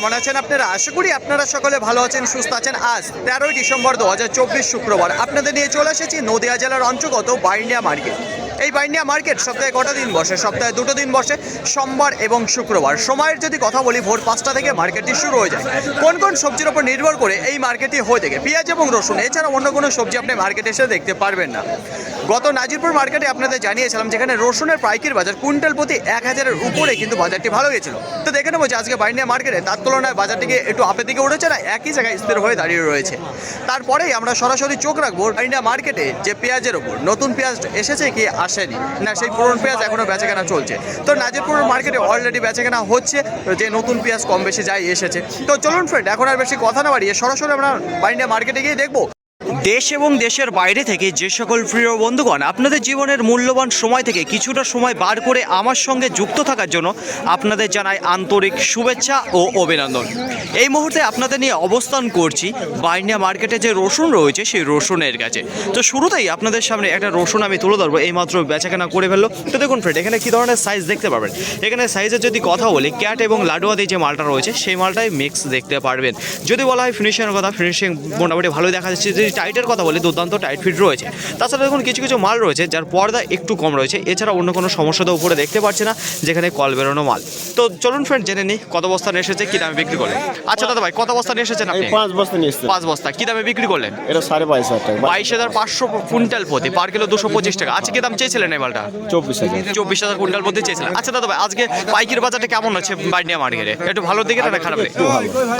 কেমন আছেন আপনারা? আশা করি আপনারা সকলে ভালো আছেন, সুস্থ আছেন। আজ তেরোই ডিসেম্বর দু হাজার চব্বিশ শুক্রবার। আপনাদের নিয়ে চলে এসেছি নদিয়া জেলার অন্তর্গত বাইন্ডিয়া মার্কেট এই বাইন্ডিয়া মার্কেট সপ্তাহে কটা দিন বসে? সপ্তাহে দুটো দিন বসে, সোমবার এবং শুক্রবার। সময়ের যদি কথা বলি, ভোর পাঁচটা থেকে মার্কেটটি শুরু হয়ে যায়। কোন কোন সবজির উপর নির্ভর করে এই মার্কেটটি হয়ে থাকে? পেঁয়াজ এবং রসুন। এছাড়া অন্য কোনো সবজি আপনি মার্কেটে এসে দেখতে পারবেন না। গত নাজিরপুর মার্কেটে আপনাদের জানিয়েছিলাম, যেখানে রসুনের পাইকির বাজার কুইন্টাল প্রতি এক হাজারের উপরে কিন্তু বাজারটি ভালো গেছিল তো দেখে নেব যে আজকে বাইন্ডিয়া মার্কেটে তার তুলনায় বাজারটিকে একটু আপের দিকে উঠেছে না, একই জায়গায় স্থির হয়ে দাঁড়িয়ে রয়েছে। তারপরেই আমরা সরাসরি চোখ রাখব বাইন্ডিয়া মার্কেটে যে পেঁয়াজের ওপর। নতুন পেঁয়াজ এসেছে কি আসেনি। না, সেই পুরনো পেঁয়াজ এখনও বেচাকেনা চলছে। তো নাজিরপুর মার্কেটে অলরেডি বেচাকেনা হচ্ছে, যে নতুন পেঁয়াজ কম বেশি যাই এসেছে। তো চলুন ফ্রেন্ড এখন আর বেশি কথা না বাড়িয়ে সরাসরি আমরা বাইন্ডিয়া মার্কেটে গিয়ে দেখব। দেশ এবং দেশের বাইরে থেকে যে সকল প্রিয় বন্ধুগণ, আপনাদের জীবনের মূল্যবান সময় থেকে কিছুটা সময় বার করে আমার সঙ্গে যুক্ত থাকার জন্য আপনাদের জানাই আন্তরিক শুভেচ্ছা ও অভিনন্দন। এই মুহূর্তে আপনাদের নিয়ে অবস্থান করছি বাইনিয়া মার্কেটে যে রসুন রয়েছে, সেই রসুনের কাছে। তো শুরুতেই আপনাদের সামনে একটা রসুন আমি তুলে ধরবো এইমাত্র বেচাকেনা করে ফেলল। তো দেখুন ফ্রেন্ড এখানে কী ধরনের সাইজ দেখতে পারবেন এখানে সাইজের যদি কথা বলি ক্যাট এবং লাডুয়াদি যে মালটা রয়েছে, সেই মালটাই মিক্স দেখতে পারবেন। যদি বলা হয় ফিনিশিংয়ের কথা ফিনিশিং মোটামুটি ভালোই দেখা যাচ্ছে। যদি টাইটের কথা বলি দুর্দান্ত টাইট ফিট রয়েছে। তাছাড়া দেখুন কিছু কিছু মাল রয়েছে যার পর্দা একটু কম রয়েছে। এছাড়া অন্য কোনো সমস্যা তো উপরে দেখতে পাচ্ছি না যেখানে কল বেরোনো মাল। তো চলুন ফ্রেন্ড জেনে নিই কত বস্তা নিয়ে এসেছে কী দামে বিক্রি করলেন? আচ্ছা দাদা ভাই কত বস্তা নিয়ে এসেছেন আপনি? পাঁচ বস্তা নিয়ে পাঁচ বস্তা কী দামে বিক্রি করলেন? এটা সাড়ে বাইশ হাজার টাকা। বাইশ হাজার পাঁচশো কুইন্টাল প্রতি পার কিলো দুশো পঁচিশ টাকা। আজকে কি দাম চেয়েছিলেন এই মালটা? চব্বিশ হাজার। চব্বিশ হাজার কুইন্টাল প্রতি চেয়েছিলেন। আচ্ছা দাদা ভাই আজকে পাইকির বাজারটা কেমন আছে বাইন্ডিয়া মার্কেটে একটু ভালো দিকে না খারাপ?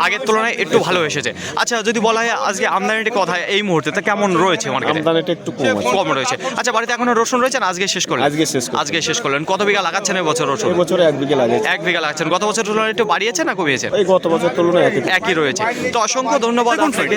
আগের তুলনায় একটু ভালো এসেছে। আচ্ছা যদি বলা হয় আজকে আমদানির কথা এই মুহূর্তে তা কেমন রয়েছে মার্কেটে আমদানিটা একটু কম আছে। কম রয়েছে। আচ্ছা বাড়িতে এখনও রসুন রয়েছে না? আজকে শেষ করলেন? আজকে শেষ আজকে শেষ করলেন। কত বিঘা লাগাচ্ছেন এবছর রসুন? এবছরে এক বিঘে লাগে এক বিঘা লাগাচ্ছেন। গত বছর তুলনায় একটু বাড়িয়েছে না কমিয়েছে? এই গত বছর তুলনায় একই। একই রয়েছে। তো অসংখ্য ধন্যবাদ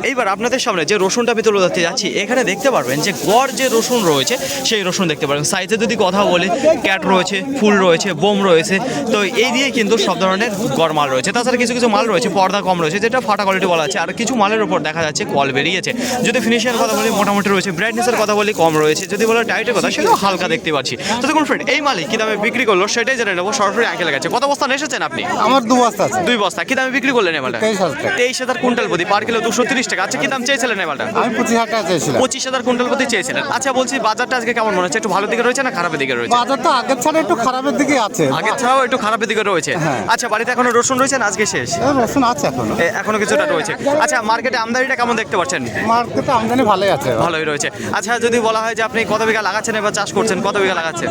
এইবার আপনাদের সামনে যে রসুনটা আমি তুলে ধরতে যাচ্ছি এখানে দেখতে পারবেন যে গড় যে রসুন রয়েছে সেই রসুন দেখতে পারবেন। সাইজে যদি কথা বলি ক্যাট রয়েছে ফুল রয়েছে বোম রয়েছে তো এই দিয়ে কিন্তু সব ধরনের গড় মাল রয়েছে। তাছাড়া কিছু কিছু মাল রয়েছে পর্দা কম রয়েছে যেটা ফাটা কোয়ালিটি বলা আছে। আর কিছু মালের উপর দেখা যাচ্ছে কল বেরিয়েছে। যদি ফিনিশিংয়ের কথা বলি মোটামুটি রয়েছে। ব্রাইটনেসের কথা বলি কম রয়েছে। যদি বলে টাইটের কথা সেটাও হালকা দেখতে পাচ্ছি। তো দেখুন ফ্রেন্ড এই মালিক কি দামে বিক্রি করল সেটাই জেনে নেব সরাসরি আঁকে গেছে কত বস্তা এসেছেন আপনি? আমার দু বস্তা আছে। দুই বস্তা। কি দামে বিক্রি করলেন এমালটা তেইশ হাজার কুইন্টাল প্রতি। পার কিলো দুশো তিরিশ টাকা। আচ্ছা কি দাম চেয়েছিলেন এমালটা আমি পঁচিশ হাজার টাকা চেয়েছিলাম। পঁচিশ হাজার কুইন্টাল প্রতি চেয়েছিলেন। আচ্ছা বলছি বাজারটা আজকে কেমন মনে হচ্ছে? একটু ভালো দিকে রয়েছে না খারাপের দিকে রয়েছে? বাজার তো আগের ছাড়া একটু খারাপের দিকে আছে। আগের ছাড়াও একটু খারাপের দিকে রয়েছে। হ্যাঁ। আচ্ছা বাড়িতে এখনও রসুন রয়েছে না আজকে শেষ? রসুন আছে এখনও। এখনও কিছুটা রয়েছে। আচ্ছা মার্কেটে আমদানিটা কেমন দেখতে পাচ্ছেন? মার্কেটে আমদানি ভালোই আছে ভালোই রয়েছে। আচ্ছা যদি বলা হয় যে আপনি কত বিঘা লাগাচ্ছেন এবার চাষ করছেন কত বিঘা লাগাচ্ছেন?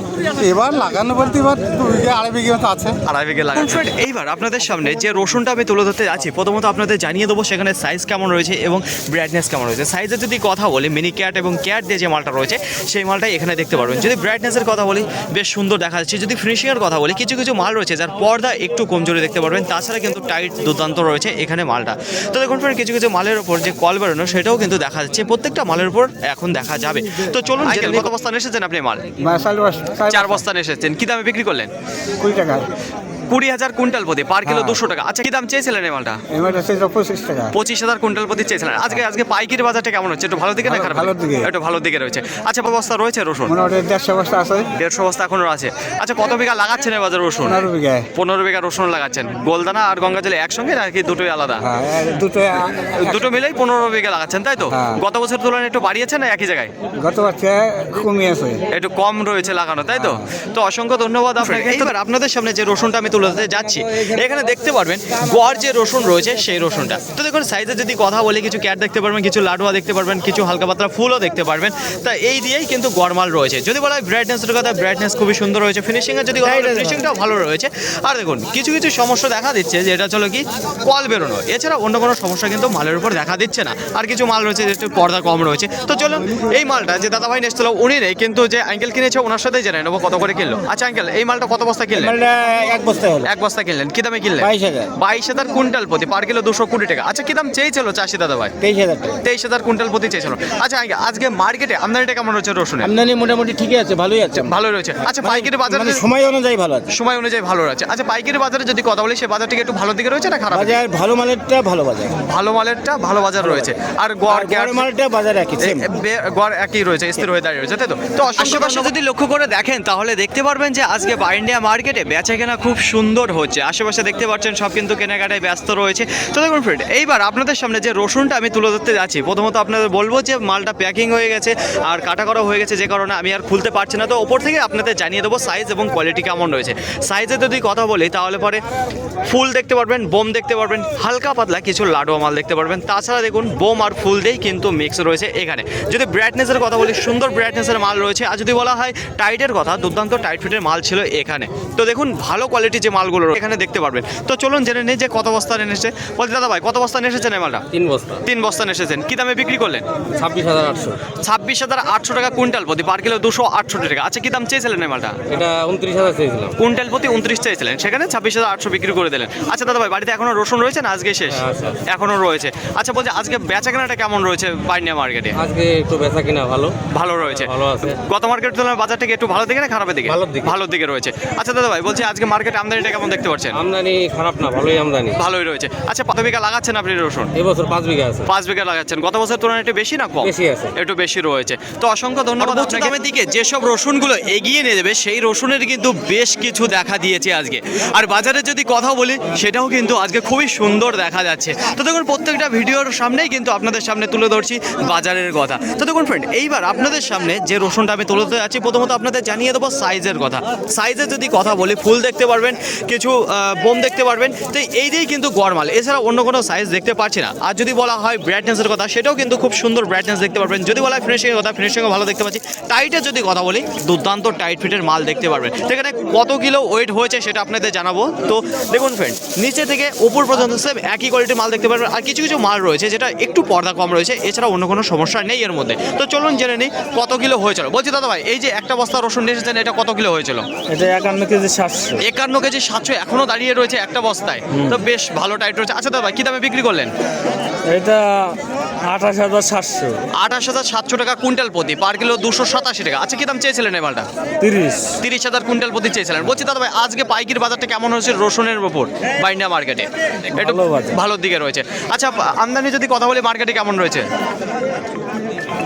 এবার লাগানো বলতে এবার দু বিঘে আড়াই বিঘে মতো আছে। আড়াই বিঘে লাগাচ্ছেন এইবার আপনাদের সামনে যে রসুনটা আমি তুলে ধরতে যাচ্ছি প্রথমত আপনাদের জানিয়ে দেবো সেখানে সাইজ কেমন রয়েছে এবং ব্রাইটনেস কেমন রয়েছে। সাইজের যদি কথা বলি মিনি ক্যাট এবং ক্যাট দিয়ে যে মালটা রয়েছে সেই মালটাই এখানে দেখতে পারবেন। যদি ব্রাইটনেসের কথা বলি বেশ সুন্দর দেখা যাচ্ছে। যদি ফিনিশিংয়ের কথা বলি কিছু কিছু মাল রয়েছে যার পর্দা একটু কমজোরি দেখতে পারবেন। তাছাড়া কিন্তু টাইট দুর্দান্ত রয়েছে এখানে মালটা। তো দেখুন কিছু কিছু মালের ওপর যে কল বেরোনো সেটাও কিন্তু দেখা যাচ্ছে। প্রত্যেকটা মালের উপর এখন দেখা যাবে। তো চলুন জেনে নিই, কত বস্তান এসেছেন আপনি মাল? চার বস্তান এসেছেন। কি দামে বিক্রি করলেন? কুড়ি টাকা। কুড়ি হাজার কুইন্টাল প্রতি পার কিলো হ্যাঁ। দুশো টাকা। আচ্ছা কি দাম চেয়েছিলেন এই মালটা? পঁচিশ টাকা। পঁচিশ হাজার কুইন্টাল প্রতি চেয়েছিলেন। আজকে আজকে পাইকারি বাজারটা কেমন হচ্ছে? একটু ভালো দিকে না ভালো- খারাপ ভালোর দিকে। একটু ভালো দিকে রয়েছে। আচ্ছা বস্তা রয়েছে রসুন? দেড়শো বস্তা আছে। দেড়শো বস্তা এখনও আছে। আচ্ছা কত বিঘা লাগাচ্ছেন এই বাজার রসুন? পনেরো বিঘায় পনেরো বিঘা রসুন লাগাচ্ছেন। গোলদানা আর গঙ্গাজলে একসঙ্গে নাকি দুটোই আলাদা? হ্যাঁ দুটো দুটো মিলেই পনেরো বিঘা লাগাচ্ছেন তাই তো? হ্যাঁ। গত বছর তুলনায় একটু বাড়িয়েছে না একই জায়গায়? গত বছর কমিয়েছে। একটু কম রয়েছে লাগানো তাই তো? তো অসংখ্য ধন্যবাদ আপনাকে। এবার আপনাদের সামনে যে রসুনটা আমি তুলে ধরতে যাচ্ছি। এখানে দেখতে পারবেন গড় যে রসুন রয়েছে সেই রসুনটা। তো দেখুন সাইজে যদি কথা বলি কিছু ক্যাট দেখতে পারবেন কিছু লাডুয়া দেখতে পারবেন কিছু হালকা পাতলা ফুলও দেখতে পারবেন। তা এই দিয়েই কিন্তু গড়মাল রয়েছে। যদি বলা হয় ব্রাইটনেসের কথা ব্রাইটনেস খুবই সুন্দর রয়েছে। ফিনিশিংয়ের যদি ফিনিশিংটাও ভালো রয়েছে। আর দেখুন কিছু কিছু সমস্যা দেখা দিচ্ছে যে এটা চলো কি কল বেরোনো। এছাড়া অন্য কোনো সমস্যা কিন্তু মালের উপর দেখা দিচ্ছে না। আর কিছু মাল রয়েছে যেটা পর্দা কম রয়েছে। তো চলুন এই মালটা যে দাদাভাই নেছিল উনি নেই কিন্তু যে আঙ্কেল কিনেছে ওনার সাথেই জেনে নেব কত করে কিনলো। আচ্ছা আঙ্কেল এই মালটা কত বস্তা কিনলো এক বস্তা হলো? এক বস্তা কিনলেন। কি দামে কিনলেন? বাইশ হাজার। বাইশ হাজার কুইন্টাল প্রতি পার কিলো দুশো কুড়ি টাকা। আচ্ছা কি দাম চেয়েছিল চাষি দাদা ভাই? তেইশ হাজার টাকা। তেইশ হাজার কুইন্টাল প্রতি চেয়েছিল। আচ্ছা আজকে মার্কেটে আমদানিটা কেমন রয়েছে রসুনের? আমদানি মোটামুটি ঠিকই আছে ভালোই আছে। ভালো রয়েছে। আচ্ছা পাইকারি বাজারে মানে সময় অনুযায়ী ভালো আছে। সময় অনুযায়ী ভালো রয়েছে। আচ্ছা পাইকারি বাজারে যদি কথা বলি সে বাজারটিকে একটু ভালো দিকে রয়েছে না খারাপ বাজার ভালো মালেরটা ভালো বাজার। ভালো মালেরটা ভালো বাজার রয়েছে। আর গড় মালটা বাজার একই গড় একই রয়েছে স্থির হয়ে দাঁড়িয়ে রয়েছে তাই তো? তো আশেপাশে যদি লক্ষ্য করে দেখেন তাহলে দেখতে পারবেন যে আজকে বাইন্ডিয়া মার্কেটে বেচা কেনা খুব সুন্দর সুন্দর হচ্ছে। আশেপাশে দেখতে পাচ্ছেন সব কিন্তু কেনাকাটায় ব্যস্ত রয়েছে। তো দেখুন ফ্রেন্ড এইবার আপনাদের সামনে যে রসুনটা আমি তুলে ধরতে যাচ্ছি, প্রথমত আপনাদের বলব যে মালটা প্যাকিং হয়ে গেছে আর কাটা করা হয়ে গেছে, যে কারণে আমি আর খুলতে পারছি না। তো ওপর থেকে আপনাদের জানিয়ে দেবো সাইজ এবং কোয়ালিটি কেমন রয়েছে। সাইজে যদি কথা বলি, তাহলে পরে ফুল দেখতে পারবেন, বোম দেখতে পারবেন, হালকা পাতলা কিছু লাডুয়া মাল দেখতে পারবেন। তাছাড়া দেখুন, বোম আর ফুল দিয়েই কিন্তু মিক্স রয়েছে এখানে। যদি ব্রাইটনেসের কথা বলি, সুন্দর ব্রাইটনেসের মাল রয়েছে। আর যদি বলা হয় টাইটের কথা, দুর্দান্ত টাইট ফিটের মাল ছিল এখানে। তো দেখুন, ভালো কোয়ালিটির যে মালগুলো এখানে দেখতে পারবেন। তো চলুন জেনে নিই যে কত বস্তা এনেছে বলছি দাদা ভাই কত বস্তা এসেছেন এই মালটা তিন বস্তা। তিন বস্তা এসেছেন কি দামে বিক্রি করলেন? ছাব্বিশ হাজার আটশো। ছাব্বিশ হাজার আটশো টাকা কুইন্টাল প্রতি পার কিলো দুশো আটষট্টি টাকা। আচ্ছা কি দাম চেয়েছিলেন এই মালটা এটা উনত্রিশ হাজার চেয়েছিলাম। কুইন্টাল প্রতি উনত্রিশ চেয়েছিলেন। সেখানে ছাব্বিশ হাজার আটশো বিক্রি করে দিলেন। আচ্ছা দাদা ভাই বাড়িতে এখনও রসুন রয়েছে না আজকে শেষ? হ্যাঁ। এখনও রয়েছে। আচ্ছা বলছি আজকে বেচা কেনাটা কেমন রয়েছে বাইনিয়া মার্কেটে? আজকে একটু বেচা কিনা ভালো। ভালো রয়েছে। ভালো আছে। গত মার্কেট তুলনায় বাজার থেকে একটু ভালো দিকে না খারাপের দিকে? ভালো দিকে। রয়েছে। আচ্ছা দাদা ভাই বলছি আজকে মার্কেটে আমদানিটা কেমন দেখতে পাচ্ছেন? আমদানি খারাপ না ভালোই আমদানি। ভালোই রয়েছে। আচ্ছা কত বিঘা লাগাচ্ছেন আপনি রসুন? এবছর পাঁচ বিঘা আছে। পাঁচ বিঘা লাগাচ্ছেন। গত বছর তুলনায় একটু বেশি না কম? বেশি আছে। একটু বেশি রয়েছে। তো অসংখ্য ধন্যবাদ আপনাকে। দামের দিকে যেসব রসুনগুলো এগিয়ে নিয়ে যাবে সেই রসুনের কিন্তু বেশ কিছু দেখা দিয়েছে আজকে। আর বাজারে যদি কথা বলি সেটাও কিন্তু আজকে খুবই সুন্দর দেখা যাচ্ছে। তো দেখুন প্রত্যেকটা ভিডিওর সামনেই কিন্তু আপনাদের সামনে তুলে ধরছি বাজারের কথা। তো দেখুন ফ্রেন্ড এইবার আপনাদের সামনে যে রসুনটা আমি তুলে ধরতে যাচ্ছি প্রথমত আপনাদের জানিয়ে দেবো সাইজের কথা। সাইজের যদি কথা বলি ফুল দেখতে পারবেন কিছু বোম দেখতে পারবেন। তো এই দিয়েই কিন্তু গরমাল এছাড়া অন্য কোনো সাইজ দেখতে পাচ্ছি না। আর যদি বলা হয় ব্রাইটনেসের কথা সেটাও কিন্তু খুব সুন্দর ব্রাইটনেস দেখতে পারবেন। যদি বলা হয় ফিনিশিংয়ের কথা ফিনিশিংও ভালো দেখতে পাচ্ছি। টাইটের যদি কথা বলি দুর্দান্ত টাইট ফিটের মাল দেখতে পারবেন। সেখানে কত কিলো ওয়েট হয়েছে সেটা আপনাদের জানাব। তো দেখুন ফ্রেন্ড নিচে থেকে উপর পর্যন্ত সেম একই কোয়ালিটির মাল দেখতে পারবেন। আর কিছু কিছু মাল রয়েছে যেটা একটু পর্দা কম রয়েছে। এছাড়া অন্য কোনো সমস্যা নেই এর মধ্যে। তো চলুন জেনে নিই কত কিলো হয়েছিল। বলছি দাদা ভাই এই যে একটা বস্তা রসুন নিয়ে এসেছেন এটা কত কিলো হয়েছিল? এটা একান্ন কেজি সাতশো। একান্ন কেজি সাতশো এখনও দাঁড়িয়ে রয়েছে একটা বস্তায় তো বেশ ভালো টাইট রয়েছে। আচ্ছা দাদা কি দামে বিক্রি করলেন? এটা আঠাশ হাজার সাতশো। আঠাশ হাজার সাতশো টাকা কুইন্টাল প্রতি পার কিলো দুশো সাতাশি টাকা। আচ্ছা কি দাম চেয়েছিলেন এই মালটা? তিরিশ। তিরিশ হাজার কুইন্টাল প্রতি চেয়েছিলেন। বলছি দাদা ভাই আজকে পাইকির বাজারটা কেমন হয়েছে রসুনের উপর বাইন্ডা মার্কেটে? একটু ভালো ভালোর দিকে রয়েছে। আচ্ছা আমদানি যদি কথা বলি মার্কেটে কেমন রয়েছে?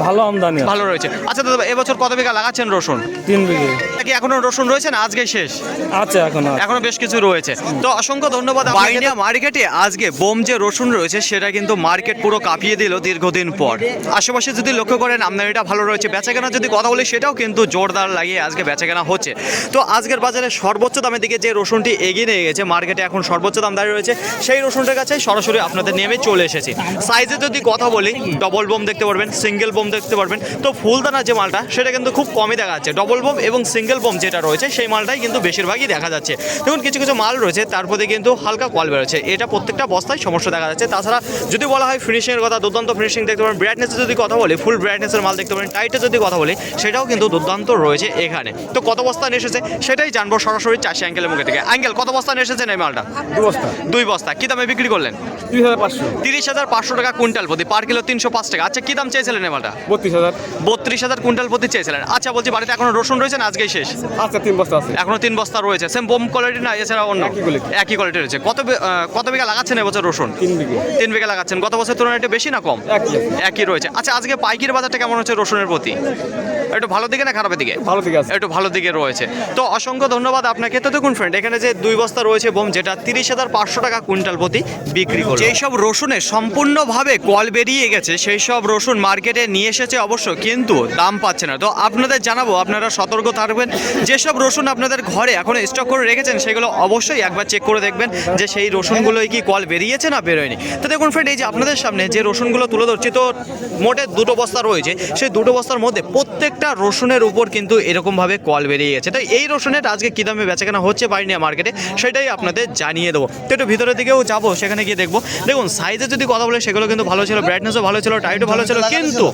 ভালো আমদানি ভালো রয়েছে। আচ্ছা দাদা এবছর কত বিঘা লাগাচ্ছেন রসুন? তিন বিঘে। কি এখনও রসুন রয়েছে না আজকে শেষ? আছে এখন। এখনও বেশ কিছু রয়েছে। তো অসংখ্য ধন্যবাদ বাইনিয়া মার্কেটে আজকে বোম যে রসুন রয়েছে সেটা কিন্তু মার্কেট পুরো কাঁপিয়ে দিল দীর্ঘদিন পর। আশেপাশে যদি লক্ষ্য করেন আমদানিটা ভালো রয়েছে। বেচাকেনা যদি কথা বলি সেটাও কিন্তু জোরদার লাগিয়ে আজকে বেচাকেনা হচ্ছে। তো আজকের বাজারে সর্বোচ্চ দামের দিকে যে রসুনটি এগিয়ে নিয়ে গেছে মার্কেটে এখন সর্বোচ্চ দাম দাঁড়িয়ে রয়েছে সেই রসুনটার কাছে সরাসরি আপনাদের নেমে চলে এসেছি। সাইজে যদি কথা বলি ডবল বোম দেখতে পারবেন সিঙ্গেল বোম দেখতে পারবেন। তো ফুলদানা যে মালটা সেটা কিন্তু খুব কমই দেখা যাচ্ছে। ডবল বোম এবং সিঙ্গেল বোম যেটা রয়েছে সেই মালটাই কিন্তু বেশিরভাগই দেখা যাচ্ছে। দেখুন কিছু কিছু মাল রয়েছে তার প্রতি কিন্তু হালকা কল বেরোচ্ছে। এটা প্রত্যেকটা বস্তায় সমস্যা দেখা যাচ্ছে। তাছাড়া যদি বলা হয় ফিনিশিংয়ের কথা দুর্দান্ত ফিনিশিং দেখতে পারেন। ব্রাইটনেসের যদি কথা বলি ফুল ব্রাইটনেসের মাল দেখতে পারেন। টাইটের যদি কথা বলি সেটাও কিন্তু দুর্দান্ত রয়েছে এখানে। তো কত বস্তা নিয়ে এসেছে সেটাই জানব সরাসরি চাষি অ্যাঙ্গেলের মুখে থেকে অ্যাঙ্গেল কত বস্তা নিয়ে এসেছেন এই মালটা? দুই বস্তা। কি দামে বিক্রি করলেন? তিরিশ হাজার পাঁচশো। তিরিশ হাজার পাঁচশো টাকা কুইন্টাল প্রতি। পার কিলো তিনশো পাঁচ টাকা। আচ্ছা কি দাম চেয়েছিলেন এই মালটা? বত্রিশ হাজার। বত্রিশ হাজার কুইন্টাল প্রতি চেয়েছিলেন। আচ্ছা বলছি বাড়িতে এখনও রসুন রয়েছে না আজকেই শেষ? আচ্ছা তিন বস্তা আছে। এখনও তিন বস্তা রয়েছে। সেম বোম কোয়ালিটি না এছাড়া অন্য? একই কোয়ালিটি রয়েছে। কত কত বিঘা লাগাচ্ছেন এবছর রসুন? তিন বিঘে। তিন বিঘা লাগাচ্ছেন। গত বছর তুলনায় একটু বেশি না কম? একই রয়েছে। আচ্ছা আজকে পাইকির বাজারটা কেমন হচ্ছে রসুনের প্রতি? একটু ভালো দিকে না খারাপের দিকে? ভালো দিকে আছে। একটু ভালো দিকে রয়েছে। তো অসংখ্য ধন্যবাদ আপনাকে। তো দেখুন ফ্রেন্ড এখানে যে দুই বস্তা রয়েছে বোম যেটা তিরিশ হাজার পাঁচশো টাকা কুইন্টাল প্রতি বিক্রি করে যেই সব রসুনের সম্পূর্ণভাবে কল বেরিয়ে গেছে সেই সব রসুন মার্কেটে নিয়ে এসেছে অবশ্য, কিন্তু দাম পাচ্ছে না। তো আপনাদের জানাব, আপনারা সতর্ক থাকবেন। যেসব রসুন আপনাদের ঘরে এখন স্টক করে রেখেছেন, সেগুলো অবশ্যই একবার চেক করে দেখবেন যে সেই রসুনগুলোই কি কল বেরিয়েছে না বেরোয়নি। তো দেখুন ফ্রেন্ড এই যে আপনাদের সামনে যে রসুনগুলো তুলে ধরছি, তো মোটে দুটো বস্তা রয়েছে। সেই দুটো বস্তার মধ্যে প্রত্যেকটা রসুনের উপর কিন্তু এরকমভাবে কল বেরিয়ে গেছে তো এই রসুনের আজকে কী দামে বেচাকেনা হচ্ছে বাইনিয়া মার্কেটে সেটাই আপনাদের জানিয়ে দেবো। তো একটু ভিতরের দিকেও যাব, সেখানে গিয়ে দেখব। দেখুন সাইজে যদি কথা বলে, সেগুলো কিন্তু ভালো ছিল ব্রাইটনেসও ভালো ছিল টাইটও ভালো ছিল, কিন্তু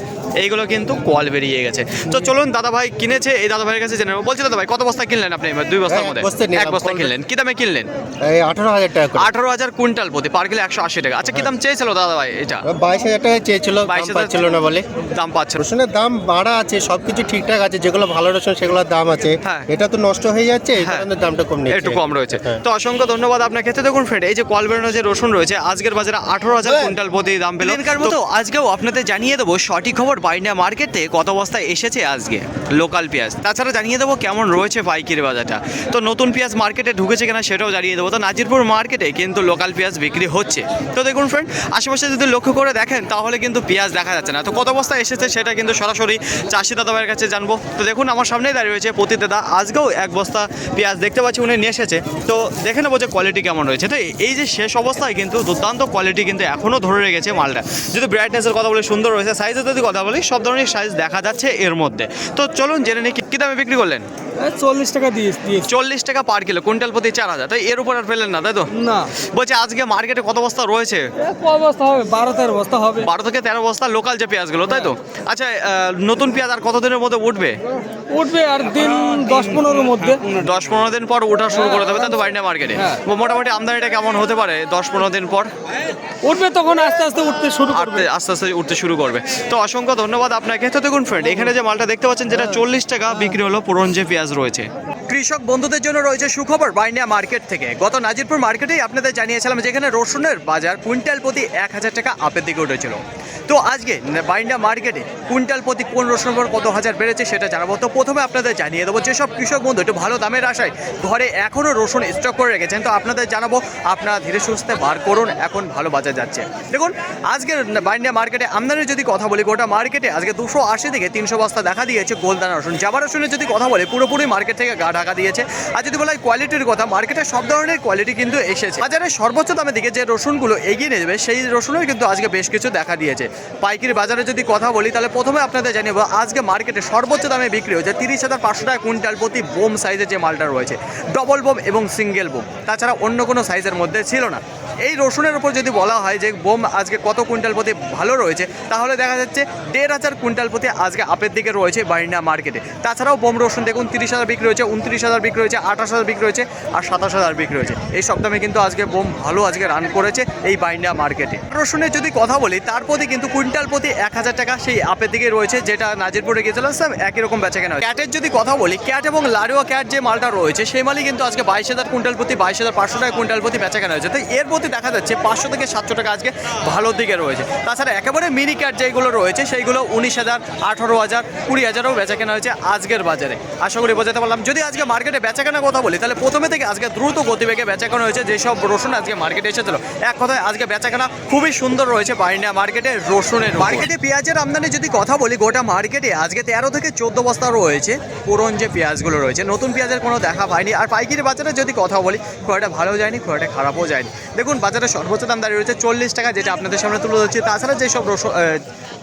এইগুলো কিন্তু কল বেরিয়ে গেছে। তো চলুন দাদা ভাই কিনেছে এই দাদা ভাইয়ের কাছে জেনে নেব। বলছি দাদা ভাই কত বস্তা কিনলেন আপনি? এবার দুই বস্তার মধ্যে। বস্তা এক বস্তা কিনলেন। কি দামে কিনলেন? এই আঠারো হাজার টাকা আঠারো হাজার কুইন্টাল প্রতি পার কিলো একশো আশি টাকা। আচ্ছা কি দাম চেয়েছিল দাদা ভাই এটা? বাইশ হাজার টাকা চেয়েছিল বাইশ হাজার ছিল না বলে। দাম পাচ্ছে রসুনের দাম বাড়া আছে সব কিছু ঠিকঠাক আছে যেগুলো ভালো রসুন সেগুলোর দাম আছে। হ্যাঁ। এটা তো নষ্ট হয়ে যাচ্ছে হ্যাঁ। দামটা কম নিচ্ছে। একটু কম রয়েছে। হ্যাঁ। তো অসংখ্য ধন্যবাদ আপনার ক্ষেত্রে দেখুন ফ্রেন্ড এই যে কল বেরোনো যে রসুন রয়েছে আজকের বাজারে আঠারো হাজার কুইন্টাল প্রতি দাম পেল। মতো আজকেও আপনাদের জানিয়ে দেবো সঠিক খবর বাইনা মার্কেটে কত বস্তায় এসেছে আজকে। লোকাল পেঁয়াজ। তাছাড়া জানিয়ে দেবো কেমন রয়েছে পাইকারি বাজারটা। তো নতুন পেঁয়াজ মার্কেটে ঢুকেছে কিনা সেটাও জানিয়ে দেবো। তো নাজিরপুর মার্কেটে কিন্তু লোকাল পেঁয়াজ বিক্রি হচ্ছে। তো দেখুন ফ্রেন্ড আশেপাশে যদি লক্ষ্য করে দেখেন, তাহলে কিন্তু পেঁয়াজ দেখা যাচ্ছে না। তো কত বস্তা এসেছে সেটা কিন্তু সরাসরি চাষি দাদা ভাইয়ের কাছে জানব। তো দেখুন, আমার সামনেই দাঁড়িয়ে রয়েছে পতি দাদা। আজকেও এক বস্তা পেঁয়াজ দেখতে পাচ্ছি, উনি নিয়ে এসেছে। তো দেখে নেব যে কোয়ালিটি কেমন রয়েছে। তো এই যে শেষ অবস্থায় কিন্তু দুর্দান্ত কোয়ালিটি কিন্তু এখনও ধরে রেখেছে মালটা। যদি ব্রাইটনেসের কথা বলি, সুন্দর রয়েছে সাইজের যদি কথা বলি, সব ধরনের সাইজ দেখা যাচ্ছে এর মধ্যে। তো চলুন জেনে নিই কি- দামে বিক্রি করলেন? চল্লিশ টাকা দিয়ে চল্লিশ টাকা পার কিলো কুইন্টাল প্রতি চার হাজার। তাই এর উপর আর পেলেন না তাই তো? না। বলছে আজকে মার্কেটে কত বস্তা রয়েছে? বস্তা হবে? বারো তেরো বস্তা হবে। বারো থেকে তেরো বস্তা লোকাল যে পেঁয়াজগুলো তাই তো? আচ্ছা নতুন পেঁয়াজ আর কতদিনের মধ্যে উঠবে? উঠবে আর দিন দশ পনেরোর মধ্যে। দশ পনেরো দিন পর ওঠা শুরু করে দেবে তাই তো বাড়িনা মার্কেটে? হ্যাঁ। মোটামুটি আমদানিটা কেমন হতে পারে দশ পনেরো দিন পর? উঠবে তখন আস্তে আস্তে উঠতে শুরু করবে। আস্তে আস্তে আস্তে উঠতে শুরু করবে। তো অসংখ্য ধন্যবাদ আপনাকে। তো দেখুন ফ্রেন্ড এখানে যে মালটা দেখতে পাচ্ছেন যেটা চল্লিশ টাকা বিক্রি হলো পুরন যে পেঁয়াজ রয়েছে। কৃষক বন্ধুদের জন্য রয়েছে সুখবর বাইনিয়া মার্কেট থেকে। গত নাজিরপুর মার্কেটেই আপনাদের জানিয়েছিলাম যেখানে রসুনের বাজার কুইন্টাল প্রতি এক হাজার টাকা আপের দিকে উঠেছিল। তো আজকে বাইন্ডা মার্কেটে কুইন্টাল প্রতি রসুনের উপর কত হাজার বেড়েছে সেটা জানাব। তো প্রথমে আপনাদের জানিয়ে দেবো যেসব কৃষক বন্ধু একটু ভালো দামের আশায় ঘরে এখনও রসুন স্টক করে রেখেছেন। তো আপনাদের জানাব, আপনারা ধীরে সুস্থে বার করুন, এখন ভালো বাজার যাচ্ছে। দেখুন, আজকের বাইন্ডিয়া মার্কেটে আমদানির যদি কথা বলি, গোটা মার্কেটে আজকে দুশো আশি থেকে তিনশো বস্তা দেখা দিয়েছে গোলদানা রসুন। জাবা রসুনের যদি কথা বলে, পুরোপুরি মার্কেট থেকে গা ঢাকা দিয়েছে। আর যদি বলা হয় কোয়ালিটির কথা, মার্কেটে সব ধরনের কোয়ালিটি কিন্তু এসেছে। বাজারে সর্বোচ্চ দামের দিকে যে রসুনগুলো এগিয়ে নিয়ে যাবে, সেই রসুনের কিন্তু আজকে বেশ কিছু দেখা দিয়েছে। পাইকারি বাজারে যদি কথা বলি, তাহলে প্রথমে আপনাদের জানিয়ে আজকে মার্কেটে সর্বোচ্চ দামে বিক্রি হয়েছে তিরিশ হাজার পাঁচশো টাকা কুইন্টাল প্রতি বোম সাইজের যে মালটা রয়েছে, ডবল বোম এবং সিঙ্গেল বোম। তাছাড়া অন্য কোনো সাইজের মধ্যে ছিল না। এই রসুনের উপর যদি বলা হয় যে বোম আজকে কত কুইন্টাল প্রতি ভালো রয়েছে, তাহলে দেখা যাচ্ছে দেড় হাজার কুইন্টাল প্রতি আজকে আপের দিকে রয়েছে বারিনা মার্কেটে। তাছাড়াও বোম রসুন দেখুন, তিরিশ হাজার বিক্রি হয়েছে, উনত্রিশ হাজার বিক্রি হয়েছে, আঠাশ হাজার বিক্রি হয়েছে আর সাতাশ হাজার বিক্রি হয়েছে। এই দামে কিন্তু আজকে বোম ভালো আজকে রান করেছে এই বাইন্ডা মার্কেটে। রসুনের যদি কথা বলি, তার প্রতি কিন্তু কুইন্টাল প্রতি এক হাজার টাকা সেই আপের দিকে রয়েছে, যেটা নাজিরপুরে গিয়েছিলাম স্যার একই রকম বেচা কেনা। ক্যাটের যদি কথা বলি ক্যাট এবং লাড়ুয়া ক্যাট যে মালটা রয়েছে, সেই মালই কিন্তু আজকে বাইশ হাজার কুইন্টাল প্রতি, বাইশ হাজার পাঁচশো টাকা কুইন্টাল প্রতি বেচা কেনা হয়েছে। তো এর প্রতি দেখা যাচ্ছে পাঁচশো থেকে সাতশো টাকা আজকে ভালোর দিকে রয়েছে। তাছাড়া একেবারে মিনি ক্যাট যেগুলো রয়েছে, সেইগুলো উনিশ হাজার, আঠারো হাজার, কুড়ি হাজারও বেচা কেনা হয়েছে আজকের বাজারে। আশা করি বোঝাতে পারলাম। যদি আজকে মার্কেটে বেচা কেনার কথা বলি, তাহলে প্রথমে থেকে আজকে দ্রুত গতিবেগে বেচা কেনা হয়েছে, যেসব রসুন আজকে মার্কেটে এসেছিল। এক কথায় আজকে বেচা কেনা খুবই সুন্দর রয়েছে বাইন্ডিয়া মার্কেটে রসুনের মার্কেটে পেঁয়াজের আমদানি যদি কথা বলি গোটা মার্কেটে আজকে তেরো থেকে চোদ্দ বস্তা রয়েছে পুরন যে পেঁয়াজগুলো রয়েছে। নতুন পেঁয়াজের কোনো দেখা পায়নি আর পাইকারি বাজারে যদি কথা বলি খুব একটা ভালো যায়নি খুব একটা খারাপও যায়নি। দেখুন বাজারে সর্বোচ্চ দাম দাঁড়িয়ে রয়েছে চল্লিশ টাকা যেটা আপনাদের সামনে তুলে ধরছি। তাছাড়া যেসব রসুন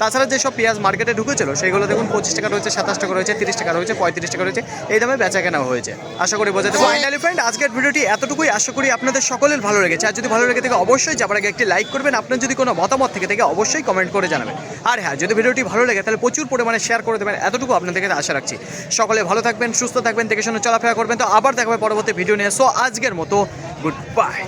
তাছাড়া যেসব পেঁয়াজ মার্কেটে ঢুকেছিল সেগুলো দেখুন পঁচিশ টাকা রয়েছে সাতাশ টাকা রয়েছে তিরিশ টাকা রয়েছে পঁয়ত্রিশ টাকা রয়েছে এই দামে বেচা কেনা হয়েছে। আশা করি বোঝাতে ফাইনালি ফ্রেন্ড আজকের ভিডিওটি এতটুকুই। আশা করি আপনাদের সকলের ভালো লেগেছে। আর যদি ভালো লেগে থাকে অবশ্যই যাবার আগে একটি লাইক করবেন। আপনার যদি কোনো মতামত থেকে থাকে অবশ্যই কমেন্ট করে জানাবেন। আর হ্যাঁ যদি ভিডিওটি ভালো লাগে তাহলে প্রচুর পরিমাণে শেয়ার করে দেবেন, এতটুকু আপনাদের কাছে আশা রাখছি। সকলে ভালো থাকবেন, সুস্থ থাকবেন, দেখে শুনে চলাফেরা করবেন। তো আবার দেখাবে পরবর্তী ভিডিও নিয়ে। সো আজকের মতো গুড বাই